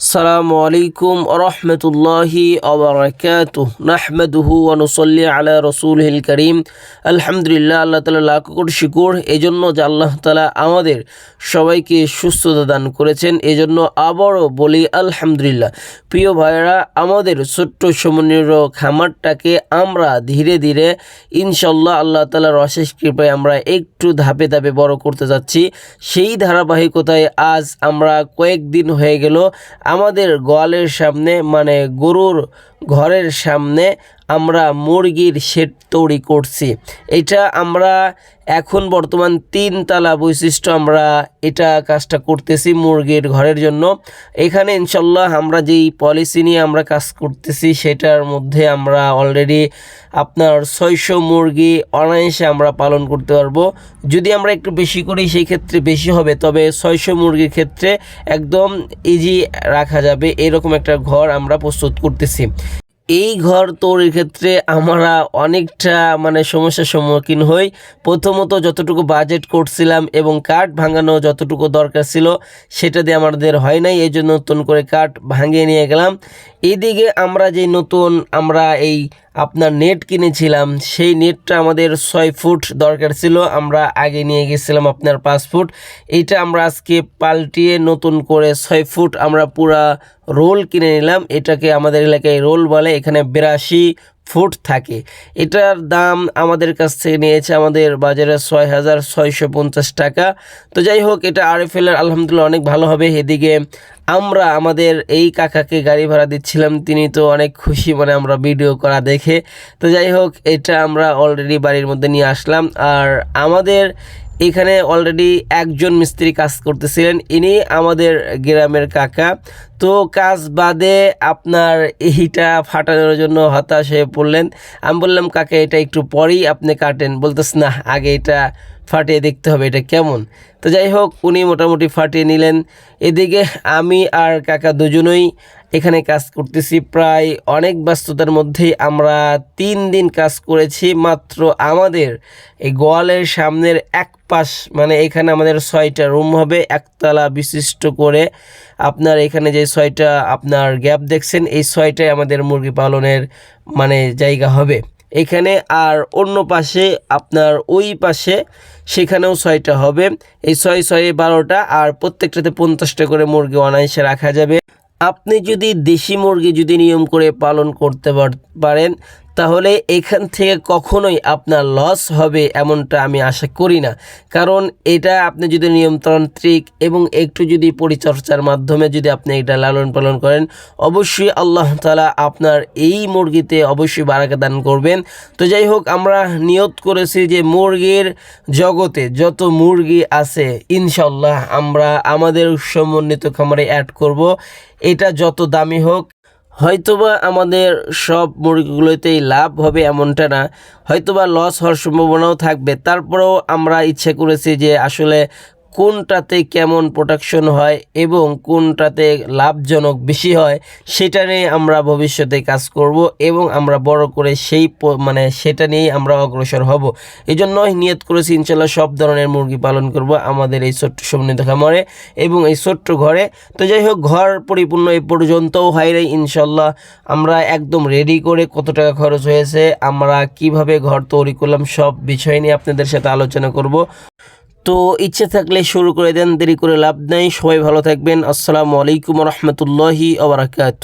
السلام عليكم ورحمة الله وبركاته نحمده ونصلي على رسوله الكريم আলহামদুলিল্লাহ আল্লাহ তালা লাখ কোটি শুকুর এই জন্য যে আল্লাহ তালা আমাদের সবাইকে সুস্থতা দান করেছেন এই জন্য আবারও বলি আলহামদুলিল্লাহ প্রিয় ভাইয়েরা আমাদের ছোট্ট সমন্বিত খামারটাকে আমরা ধীরে ধীরে ইনশাল্লাহ আল্লাহ তালার অশেষ কৃপায় আমরা একটু ধাপে ধাপে বড় করতে যাচ্ছি সেই ধারাবাহিকতায় আজ আমরা কয়েকদিন হয়ে গেল আমাদের গোয়ালের সামনে মানে গরুর ঘরের সামনে আমরা মুরগির শেড তৈরি করছি। এটা আমরা এখন বর্তমান তিন তালা বৈশিষ্ট্য আমরা এটা কাজটা করতেছি মুরগির ঘরের জন্য। এখানে ইনশাল্লাহ আমরা যেই পলিসি নিয়ে আমরা কাজ করতেছি সেটার মধ্যে আমরা অলরেডি আপনার ছয়শো মুরগি অনায়াসে আমরা পালন করতে পারব। যদি আমরা একটু বেশি করি সেই ক্ষেত্রে বেশি হবে, তবে ছয়শো মুরগির ক্ষেত্রে একদম ইজি রাখা যাবে। এরকম একটা ঘর আমরা প্রস্তুত করতেছি। এই ঘর তৈরির ক্ষেত্রে আমরা অনেকটা মানে সমস্যার সম্মুখীন হই। প্রথমত যতটুকু বাজেট করছিলাম এবং কাঠ ভাঙানো যতটুকু দরকার ছিল, সেটা দিয়ে আমাদের হয় নাই। এই জন্য নতুন করে কাঠ ভাঙিয়ে নিয়ে গেলাম। এইদিকে আমরা যে নতুন, আমরা এই আপনার নেট কিনেছিলাম, সেই নেটটা আমাদের ছয় ফুট দরকার ছিল, আমরা আগে নিয়ে গেছিলাম আপনার পাঁচ ফুট। এইটা আমরা আজকে পাল্টিয়ে নতুন করে ছয় ফুট আমরা পুরা রোল কিনে নিলাম, এটাকে আমাদের এলাকায় রোল বলে, এখানে বিরাশি ফুট থাকে। এটার দাম আমাদের কাছ থেকে নিয়েছে আমাদের বাজারে ছয় হাজার ছয়শো পঞ্চাশ টাকা। তো যাই হোক, এটা আরএফএলের আলহামদুলিল্লাহ অনেক ভালো হবে। এদিকে আমরা আমাদের এই কাকাকে গাড়ি ভাড়া দিচ্ছিলাম, তিনি তো অনেক খুশি মানে আমরা ভিডিও করা দেখে। তো যাই হোক, এটা আমরা অলরেডি বাড়ির মধ্যে নিয়ে আসলাম। আর আমাদের এখানে অলরেডি একজন মিস্ত্রি কাজ করতেছিলেন, ইনি আমাদের গ্রামের কাকা। তো কাজ বাদে আপনার এইটা ফাটানোর জন্য হতাশ হয়ে পড়লেন। আমি বললাম, কাকা, এটা একটু পরেই আপনি কাটেন। বলতেছ, না, আগে এটা ফাটিয়ে দেখতে হবে এটা কেমন। তো যাই হোক, উনি মোটামুটি ফাটিয়ে নিলেন। এদিকে আমি আর কাকা দুজনেই এখানে কাজ করতেছি। প্রায় অনেক ব্যস্ততার মধ্যেই আমরা তিন দিন কাজ করেছি। মাত্র আমাদের এই গোয়ালের সামনের এক পাশ মানে এখানে আমাদের ছয়টা রুম হবে। একতলা বিশিষ্ট করে আপনার এখানে যে ছয়টা আপনার গ্যাপ দেখছেন, এই ছয়টাই আমাদের মুরগি পালনের মানে জায়গা হবে। এখানে আর অন্য পাশে আপনার ওই পাশে সেখানেও ছয়টা হবে। এই ছয় ছয় বারোটা আর প্রত্যেকটাতে পঞ্চাশটা করে মুরগি অনায়াসে রাখা যাবে। আপনি যদি দেশি মুরগি যদি নিয়ম করে পালন করতে পার- পারেন তাহলে এখান থেকে কখনোই আপনার লস হবে এমনটা আমি আশা করি না। কারণ এটা আপনি যদি নিয়মতান্ত্রিক এবং একটু যদি পরিচর্যার মাধ্যমে যদি আপনি এটা লালন পালন করেন, অবশ্যই আল্লাহ তালা আপনার এই মুরগিতে অবশ্যই বারাকা দান করবেন। তো যাই হোক, আমরা নিয়ত করেছি যে মুরগির জগতে যত মুরগি আছে ইনশাল্লাহ আমরা আমাদের সমন্বিত খামারে অ্যাড করব। এটা যত দামি হোক হয়তোবা আমাদের সব মুরগিগুলোতেই লাভ হবে এমনটা না। হয়তোবা লস হওয়ার সম্ভাবনাও থাকবে। তারপরেও আমরা ইচ্ছে করেছি যে আসলে কোনটাতে কেমন প্রোডাকশন হয় এবং কোনটাতে লাভজনক বেশি হয়, সেটা নিয়ে আমরা ভবিষ্যতে কাজ করব এবং আমরা বড় করে সেই মানে সেটা নিয়েই আমরা অগ্রসর হব। এই জন্য নিয়ত করেছি ইনশাল্লাহ সব ধরনের মুরগি পালন করব আমাদের এই ছোট্ট সমন্বিত খামারে এবং এই ছোট্ট ঘরে। তো যাই হোক, ঘর পরিপূর্ণ এই পর্যন্তও হয় রে ইনশাল্লাহ আমরা একদম রেডি করে কত টাকা খরচ হয়েছে, আমরা কীভাবে ঘর তৈরি করলাম, সব বিষয় নিয়ে আপনাদের সাথে আলোচনা করব। তো ইচ্ছে থাকলে শুরু করে দেন, দেরি করে লাভ নেই। সবাই ভালো থাকবেন। আসসালামু আলাইকুম রহমতুল্লাহি আবরাকাত